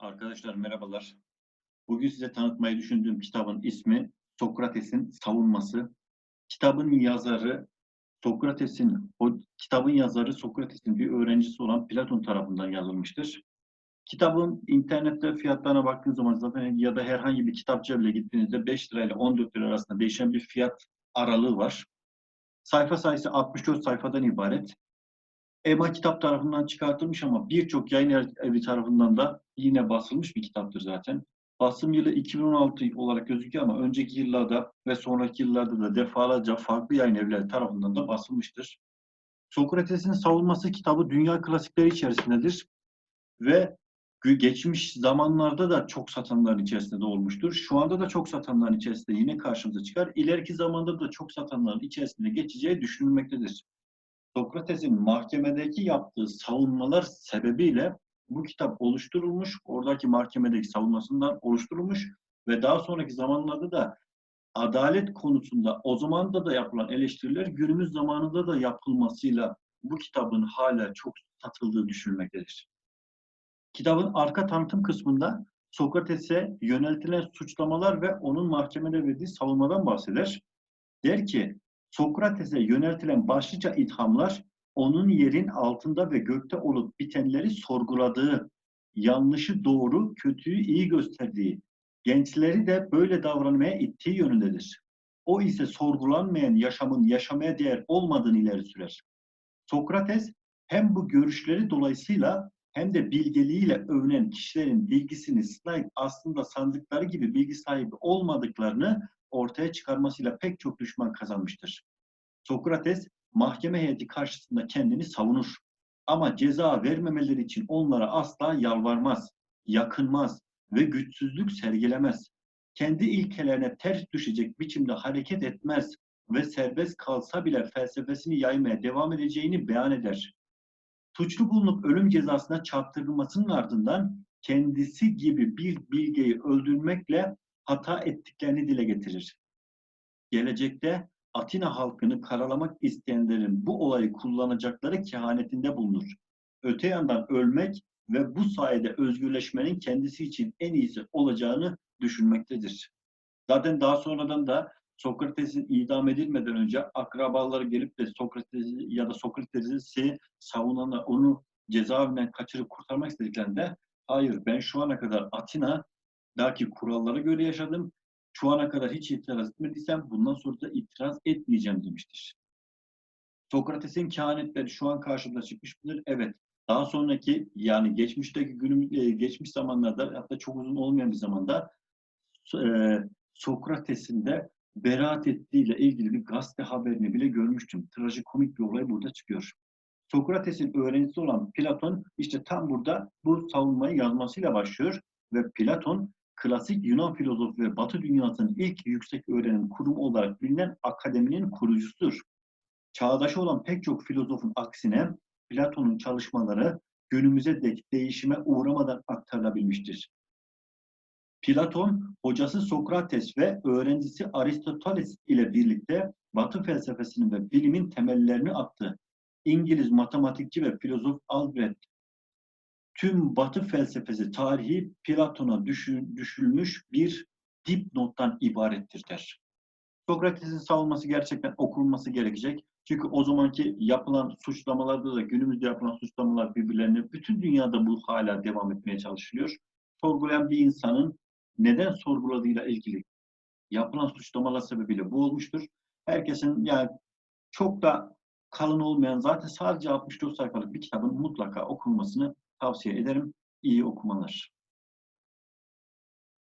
Arkadaşlar merhabalar. Bugün size tanıtmayı düşündüğüm kitabın ismi Sokrates'in Savunması. Kitabın yazarı Sokrates'in kitabın yazarı Sokrates'in bir öğrencisi olan Platon tarafından yazılmıştır. Kitabın internette fiyatlarına baktığınız zaman zaten ya da herhangi bir kitapçıya bile gittiğinizde 5 lira ile 14 lira arasında değişen bir fiyat aralığı var. Sayfa sayısı 64 sayfadan ibaret. EMA kitap tarafından çıkartılmış ama birçok yayın evi tarafından da yine basılmış bir kitaptır zaten. Basım yılı 2016 olarak gözüküyor ama önceki yıllarda ve sonraki yıllarda da defalarca farklı yayın evleri tarafından da basılmıştır. Sokrates'in savunması kitabı dünya klasikleri içerisindedir ve geçmiş zamanlarda da çok satanların içerisinde de olmuştur. Şu anda da çok satanların içerisinde yine karşımıza çıkar. İleriki zamanda da çok satanların içerisinde geçeceği düşünülmektedir. Sokrates'in mahkemedeki yaptığı savunmalar sebebiyle bu kitap oluşturulmuş, oradaki mahkemedeki savunmasından oluşturulmuş ve daha sonraki zamanlarda da adalet konusunda o zamanda da yapılan eleştiriler günümüz zamanında da yapılmasıyla bu kitabın hala çok satıldığı düşünülmektedir. Kitabın arka tanıtım kısmında Sokrates'e yöneltilen suçlamalar ve onun mahkemede verdiği savunmadan bahseder. Der ki, Sokrates'e yöneltilen başlıca ithamlar onun yerin altında ve gökte olup bitenleri sorguladığı, yanlışı doğru, kötüyü iyi gösterdiği, gençleri de böyle davranmaya ittiği yönündedir. O ise sorgulanmayan yaşamın yaşamaya değer olmadığını ileri sürer. Sokrates hem bu görüşleri dolayısıyla hem de bilgeliğiyle övünen kişilerin bilgisini aslında sandıkları gibi bilgi sahibi olmadıklarını ortaya çıkarmasıyla pek çok düşman kazanmıştır. Sokrates mahkeme heyeti karşısında kendini savunur. Ama ceza vermemeleri için onlara asla yalvarmaz, yakınmaz ve güçsüzlük sergilemez. Kendi ilkelerine ters düşecek biçimde hareket etmez ve serbest kalsa bile felsefesini yaymaya devam edeceğini beyan eder. Suçlu bulunup ölüm cezasına çarptırılmasının ardından kendisi gibi bir bilgeyi öldürmekle hata ettiklerini dile getirir. Gelecekte Atina halkını karalamak isteyenlerin bu olayı kullanacakları kehanetinde bulunur. Öte yandan ölmek ve bu sayede özgürleşmenin kendisi için en iyisi olacağını düşünmektedir. Zaten daha sonradan da Sokrates'in idam edilmeden önce akrabaları gelip de Sokrates'i ya da Sokrates'i savunanı onu cezaevinden kaçırıp kurtarmak istediklerinde hayır ben şu ana kadar Atina'daki kurallara göre yaşadım şu ana kadar hiç itiraz etmediysem bundan sonra da itiraz etmeyeceğim demiştir. Sokrates'in kehanetleri şu an karşımıza çıkmış mıdır? Evet. Daha sonraki yani geçmişteki günüm e, geçmiş zamanlarda hatta çok uzun olmayan bir zamanda e, Sokrates'in de beraat ettiğiyle ilgili bir gazete haberini bile görmüştüm. Trajikomik bir olay burada çıkıyor. Sokrates'in öğrencisi olan Platon işte tam burada bu savunmayı yazmasıyla başlıyor ve Platon klasik Yunan filozofu ve Batı dünyasının ilk yüksek öğrenim kurumu olarak bilinen akademinin kurucusudur. Çağdaşı olan pek çok filozofun aksine Platon'un çalışmaları günümüze dek değişime uğramadan aktarılabilmiştir. Platon, hocası Sokrates ve öğrencisi Aristoteles ile birlikte Batı felsefesinin ve bilimin temellerini attı. İngiliz matematikçi ve filozof Albert tüm Batı felsefesi tarihi Platon'a düşülmüş bir dipnottan ibarettir der. Sokrates'in savunması gerçekten okunması gerekecek. Çünkü o zamanki yapılan suçlamalarda da günümüzde yapılan suçlamalar birbirlerine bütün dünyada bu hala devam etmeye çalışılıyor. Sorgulayan bir insanın neden sorguladığıyla ilgili yapılan suçlamalar sebebiyle bu olmuştur. Herkesin yani çok da kalın olmayan zaten sadece 64 sayfalık bir kitabın mutlaka okunmasını tavsiye ederim. İyi okumalar.